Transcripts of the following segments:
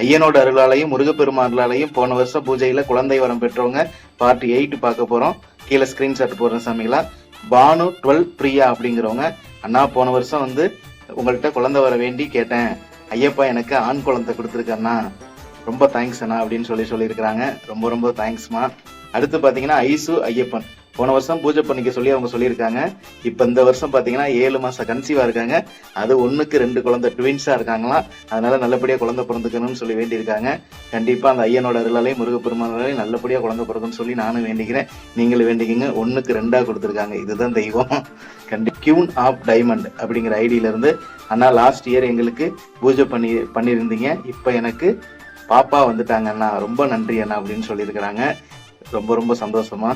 ஐயனோட அருளாலையும் முருகப்பெருமாளாலையும் போன வருஷம் பூஜையில குழந்தை வரம் பெற்றவங்க பார்ட் எயிட் பார்க்க போறோம். கீழே ஸ்கிரீன்ஷாட் போடுற சாமிகளா பானு டுவெல் பிரியா அப்படிங்கிறவங்க அண்ணா போன வருஷம் வந்து உங்கள்கிட்ட குழந்தை வர வேண்டி கேட்டேன். ஐயப்பா எனக்கு ஆண் குழந்தை கொடுத்துருக்கண்ணா ரொம்ப தேங்க்ஸ் அண்ணா அப்படின்னு சொல்லி சொல்லியிருக்கிறாங்க. ரொம்ப ரொம்ப தேங்க்ஸ்மா அடுத்து பார்த்தீங்கன்னா ஐசு ஐயப்பன். போன வருஷம் பூஜை பண்ணிக்க சொல்லி அவங்க சொல்லியிருக்காங்க. இப்போ இந்த வருஷம் பார்த்தீங்கன்னா ஏழு மாசம் கன்சீவா இருக்காங்க. அது ஒண்ணுக்கு ரெண்டு குழந்தை ட்வின்ஸா இருக்காங்களாம் அதனால நல்லபடியா குழந்தை பிறந்துக்கணும்னு சொல்லி வேண்டியிருக்காங்க. கண்டிப்பா அந்த ஐயனோட அருளாலையும் முருகப்பெருமானாலையும் நல்லபடியா குழந்தை பிறக்கும்னு சொல்லி நானும் வேண்டிக்கிறேன். நீங்களும் வேண்டிக்கிங்க. ஒண்ணுக்கு ரெண்டா கொடுத்துருக்காங்க. இதுதான் தெய்வம். கண்டி கியூன் ஆஃப் டைமண்ட் அப்படிங்கிற ஐடியில இருந்து அண்ணா லாஸ்ட் இயர் எங்களுக்கு பூஜை பண்ணி பண்ணியிருந்தீங்க. இப்போ எனக்கு பாப்பா வந்துட்டாங்க அண்ணா. ரொம்ப நன்றி அண்ணா அப்படின்னு சொல்லியிருக்கிறாங்க. ரொம்ப ரொம்ப சந்தோஷமா.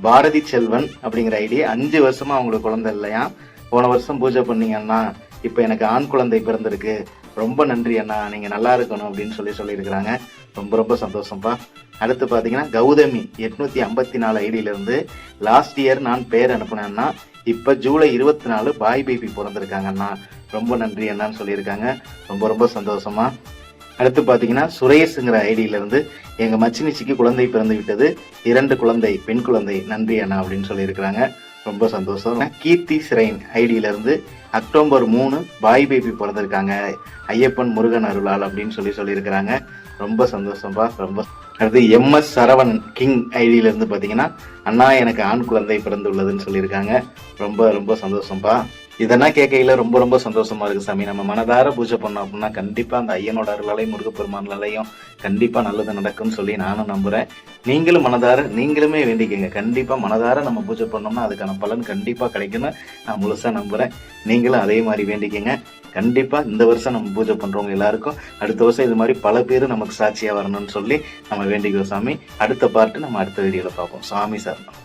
பாரதி செல்வன் அப்படிங்கிற ஐடி அஞ்சு வருஷமா அவங்களுக்கு குழந்தை இல்லையா? போன வருஷம் பூஜை பண்ணீங்க அண்ணா. இப்போ எனக்கு ஆண் குழந்தை பிறந்திருக்கு. ரொம்ப நன்றி அண்ணா. நீங்க நல்லா இருக்கணும் அப்படின்னு சொல்லி சொல்லியிருக்கிறாங்க. ரொம்ப ரொம்ப சந்தோஷம்ப்பா அடுத்து பாத்தீங்கன்னா கௌதமி எட்நூத்தி ஐம்பத்தி நாலு ஐடியில இருந்து லாஸ்ட் இயர் நான் பேர் அனுப்புனேன்னா இப்ப ஜூலை இருபத்தி நாலு பாய் பேபி பிறந்திருக்காங்க அண்ணா. ரொம்ப நன்றி அண்ணான்னு சொல்லியிருக்காங்க. ரொம்ப ரொம்ப சந்தோஷமா. அடுத்து பார்த்தீங்கன்னா சுரேஷ்ங்கிற ஐடியில இருந்து எங்க மச்சினிச்சிக்கு குழந்தை பிறந்து விட்டது. இரண்டு குழந்தை பெண் குழந்தை நன்றி அண்ணா அப்படின்னு சொல்லியிருக்கிறாங்க. ரொம்ப சந்தோஷம். கீர்த்தி சிரைன் ஐடியில இருந்து அக்டோபர் மூணு பாய் பேபி பிறந்திருக்காங்க. ஐயப்பன் முருகன் அருளால் அப்படின்னு சொல்லி சொல்லியிருக்கிறாங்க. ரொம்ப சந்தோஷம்பா ரொம்ப அடுத்து எம்எஸ் சரவணன் கிங் ஐடியில இருந்து பாத்தீங்கன்னா அண்ணா எனக்கு ஆண் குழந்தை பிறந்துள்ளதுன்னு சொல்லியிருக்காங்க. ரொம்ப ரொம்ப சந்தோஷம்பா. இதெல்லாம் கேட்கையில ரொம்ப ரொம்ப சந்தோஷமா இருக்கு சாமி. நம்ம மனதார பூஜை பண்ணோம் அப்படின்னா கண்டிப்பா அந்த ஐயனோட அருளாலையும் முருகப்பெருமானாலையும் கண்டிப்பா நல்லது நடக்கும்னு சொல்லி நானும் நம்புறேன். நீங்களும் மனதார நீங்களுமே வேண்டிக்கங்க. கண்டிப்பா மனதார நம்ம பூஜை பண்ணோம்னா அதுக்கான பலன் கண்டிப்பா கிடைக்கும்னு நான் முழுசா நம்புறேன். நீங்களும் அதே மாதிரி வேண்டிக்கங்க. கண்டிப்பா இந்த வருஷம் நம்ம பூஜை பண்றவங்க எல்லாருக்கும் அடுத்த வருஷம் இது மாதிரி பல பேர் நமக்கு சாட்சியா வரணும்னு சொல்லி நம்ம வேண்டிக்கிறோம் சாமி. அடுத்த பார்ட்டு நம்ம அடுத்த வீடியோல பார்ப்போம். சாமி சார்